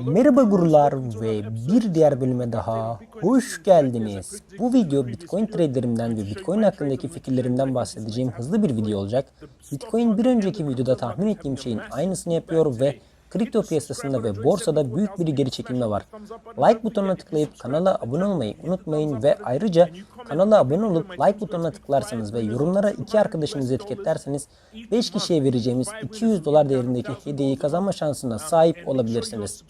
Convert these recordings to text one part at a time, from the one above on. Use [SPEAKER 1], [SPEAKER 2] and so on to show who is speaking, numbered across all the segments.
[SPEAKER 1] Merhaba gurular ve bir diğer bölüme daha hoş geldiniz. Bu video Bitcoin traderimden ve Bitcoin hakkındaki fikirlerimden bahsedeceğim hızlı bir video olacak. Bitcoin bir önceki videoda tahmin ettiğim şeyin aynısını yapıyor ve kripto piyasasında ve borsada büyük bir geri çekilme var. Like butonuna tıklayıp kanala abone olmayı unutmayın ve ayrıca kanala abone olup like butonuna tıklarsanız ve yorumlara iki arkadaşınızı etiketlerseniz 5 kişiye vereceğimiz 200 dolar değerindeki hediyeyi kazanma şansına sahip olabilirsiniz.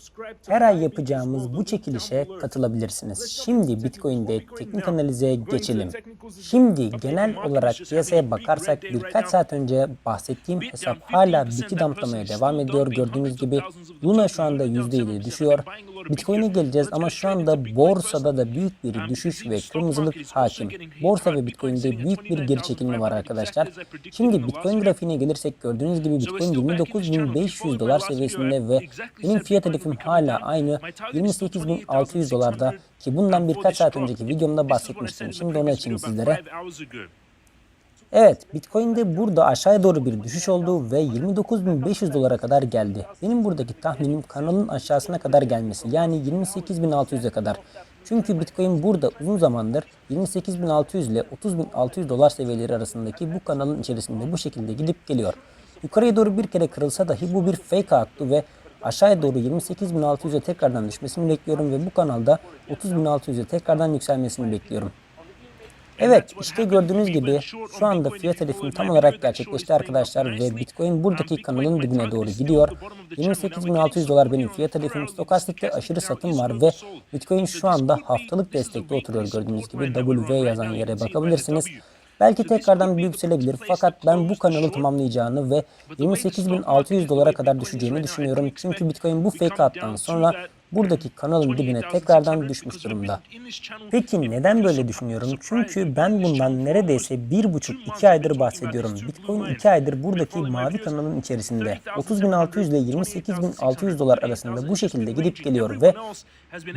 [SPEAKER 1] Her ay yapacağımız bu çekilişe katılabilirsiniz. Şimdi Bitcoin'de teknik analize geçelim. Şimdi genel olarak piyasaya bakarsak birkaç saat önce bahsettiğim hesap hala biti damlamaya devam ediyor. Gördüğünüz gibi Luna şu anda %7 düşüyor. Bitcoin'e geleceğiz ama şu anda borsada da büyük bir düşüş ve kırmızılık hakim. Borsa ve Bitcoin'de büyük bir geri çekilme var arkadaşlar. Şimdi Bitcoin grafiğine gelirsek gördüğünüz gibi Bitcoin 29.500 dolar seviyesinde ve benim fiyat hedefim hala aynı 28.600 dolarda ki bundan birkaç saat önceki videomda bahsetmiştim. Şimdi onu açayım sizlere. Evet, Bitcoin'de burada aşağıya doğru bir düşüş oldu ve 29.500 dolara kadar geldi. Benim buradaki tahminim kanalın aşağısına kadar gelmesi yani 28.600'e kadar. Çünkü Bitcoin burada uzun zamandır 28.600 ile 30.600 dolar seviyeleri arasındaki bu kanalın içerisinde bu şekilde gidip geliyor. Yukarıya doğru bir kere kırılsa dahi bu bir fake attı ve aşağıya doğru 28.600'e tekrardan düşmesini bekliyorum ve bu kanalda 30.600'e tekrardan yükselmesini bekliyorum. Evet işte gördüğünüz gibi şu anda fiyat hedefim tam olarak gerçekleşti arkadaşlar ve Bitcoin buradaki kanalın dibine doğru gidiyor. 28.600 dolar benim fiyat hedefim. Stokastikte aşırı satım var ve Bitcoin şu anda haftalık destekte oturuyor gördüğünüz gibi. W yazan yere bakabilirsiniz. Belki tekrardan bir yükselebilir fakat ben bu kanalı tamamlayacağını ve 28.600 dolara kadar düşeceğini düşünüyorum. Çünkü Bitcoin bu fake attan sonra buradaki kanalın dibine tekrardan düşmüş durumda. Peki neden böyle düşünüyorum? Çünkü ben bundan neredeyse 1,5-2 aydır bahsediyorum. Bitcoin 2 aydır buradaki mavi kanalın içerisinde 30.600 ile 28.600 dolar arasında bu şekilde gidip geliyor ve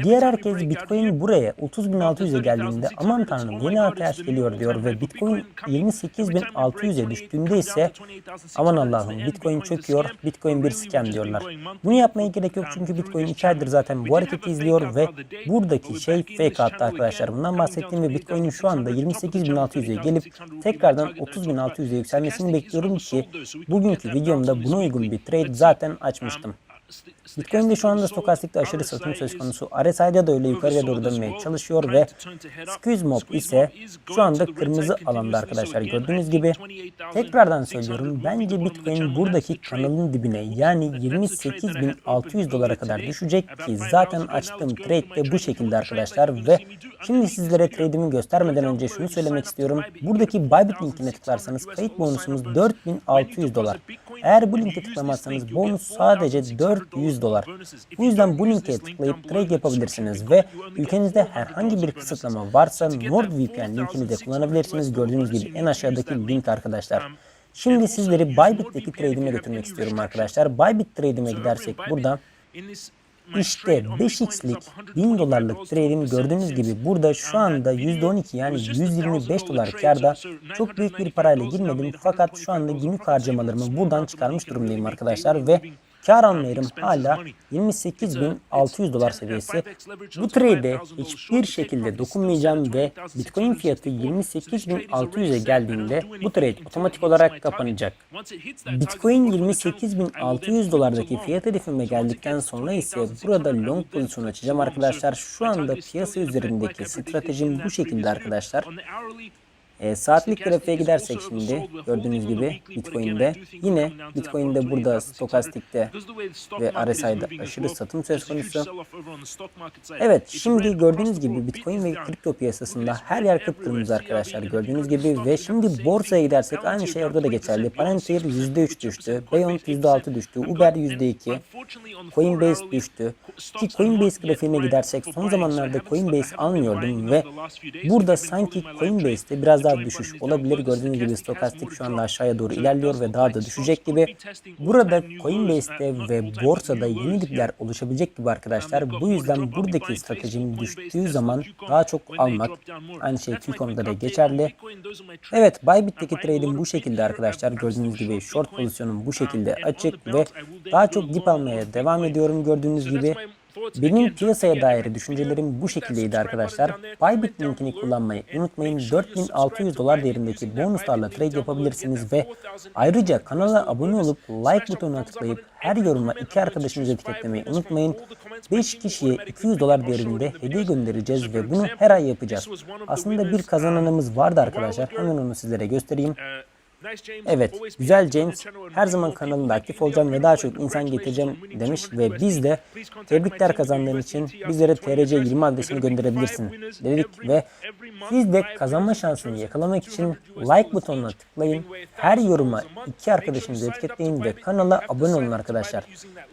[SPEAKER 1] diğer herkes Bitcoin buraya 30.600'e geldiğinde aman tanrım yeni ATH geliyor diyor ve Bitcoin 28.600'e düştüğünde ise aman Allah'ım Bitcoin çöküyor, Bitcoin bir scam diyorlar. Bunu yapmaya gerek yok çünkü Bitcoin 2 aydır zaten bu hareketi izliyor ve buradaki şey fake attı arkadaşlar. Bundan bahsettiğim ve Bitcoin'in şu anda 28.600'e gelip tekrardan 30.600'e yükselmesini bekliyorum ki bugünkü videomda buna uygun bir trade zaten açmıştım. Bitcoin'de şu anda stokastikte aşırı satım söz konusu. RSI'de de öyle yukarıya doğru dönmeye çalışıyor ve Squeeze Mob ise şu anda kırmızı alanda arkadaşlar gördüğünüz gibi. Tekrardan söylüyorum bence Bitcoin buradaki kanalın dibine yani 28.600 dolara kadar düşecek ki zaten açtığım trade de bu şekilde arkadaşlar ve şimdi sizlere trade'imi göstermeden önce şunu söylemek istiyorum. Buradaki Bybit linkine tıklarsanız kayıt bonusumuz 4600 dolar. Eğer bu linke tıklamazsanız bonus sadece 400 dolar. Bu yüzden bu linke tıklayıp trade yapabilirsiniz ve ülkenizde herhangi bir kısıtlama varsa NordVPN linkini de kullanabilirsiniz. Gördüğünüz gibi en aşağıdaki link arkadaşlar. Şimdi sizleri Bybit'teki trade'ime götürmek istiyorum arkadaşlar. Bybit trade'ime gidersek burada işte 5x'lik 1000 dolarlık trade'im gördüğünüz gibi burada şu anda %12 yani 125 dolar karda çok büyük bir parayla girmedim fakat şu anda günlük harcamalarımı buradan çıkarmış durumdayım arkadaşlar ve kar alma yerim hala 28.600 dolar seviyesi. Bu trade'e hiçbir şekilde dokunmayacağım ve Bitcoin fiyatı 28.600'e geldiğinde bu trade otomatik olarak kapanacak. Bitcoin 28.600 dolardaki fiyat hedefime geldikten sonra ise burada long pozisyon açacağım arkadaşlar. Şu anda piyasa üzerindeki stratejim bu şekilde arkadaşlar. E, saatlik grafiğe gidersek şimdi gördüğünüz gibi Bitcoin'de yine Bitcoin'de burada stokastikte ve RSI'de aşırı satım söz konusu. Evet şimdi gördüğünüz gibi Bitcoin ve kripto piyasasında her yer kıpkırmızı arkadaşlar gördüğünüz gibi ve şimdi borsaya gidersek aynı şey orada da geçerli. Palantir %3 düştü, Beyond %6 düştü, Uber %2, Coinbase düştü. Ki Coinbase grafiğine gidersek son zamanlarda Coinbase almıyordum ve burada sanki Coinbase'te biraz daha düşüş olabilir. Gördüğünüz gibi stokastik şu anda aşağıya doğru ilerliyor ve daha da düşecek gibi. Burada Coinbase'te ve borsada yeni dipler oluşabilecek gibi arkadaşlar. Bu yüzden buradaki stratejim düştüğü zaman daha çok almak. Aynı şey Qcoin'da da geçerli. Evet Bybit'teki trade'im bu şekilde arkadaşlar. Gördüğünüz gibi short pozisyonum bu şekilde açık ve daha çok dip almaya devam ediyorum gördüğünüz gibi. Benim piyasaya dair düşüncelerim bu şekildeydi arkadaşlar. Bybit linkini kullanmayı unutmayın. 4600 dolar değerindeki bonuslarla trade yapabilirsiniz ve ayrıca kanala abone olup like butonuna tıklayıp her yoruma iki arkadaşınızı etiketlemeyi unutmayın. 5 kişiye 200 dolar değerinde hediye göndereceğiz ve bunu her ay yapacağız. Aslında bir kazananımız vardı arkadaşlar. Hemen onu sizlere göstereyim. Evet, güzel James. Her zaman kanalımda aktif olacağım ve daha çok insan getireceğim demiş ve biz de tebrikler kazandığın için bizlere TRC 20 adresini gönderebilirsin dedik ve siz de kazanma şansını yakalamak için like butonuna tıklayın. Her yoruma iki arkadaşınızı etiketleyin ve kanala abone olun arkadaşlar.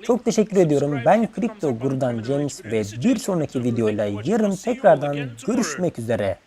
[SPEAKER 1] Çok teşekkür ediyorum. Ben Kripto Guru'dan James ve bir sonraki videoyla yarın tekrardan görüşmek üzere.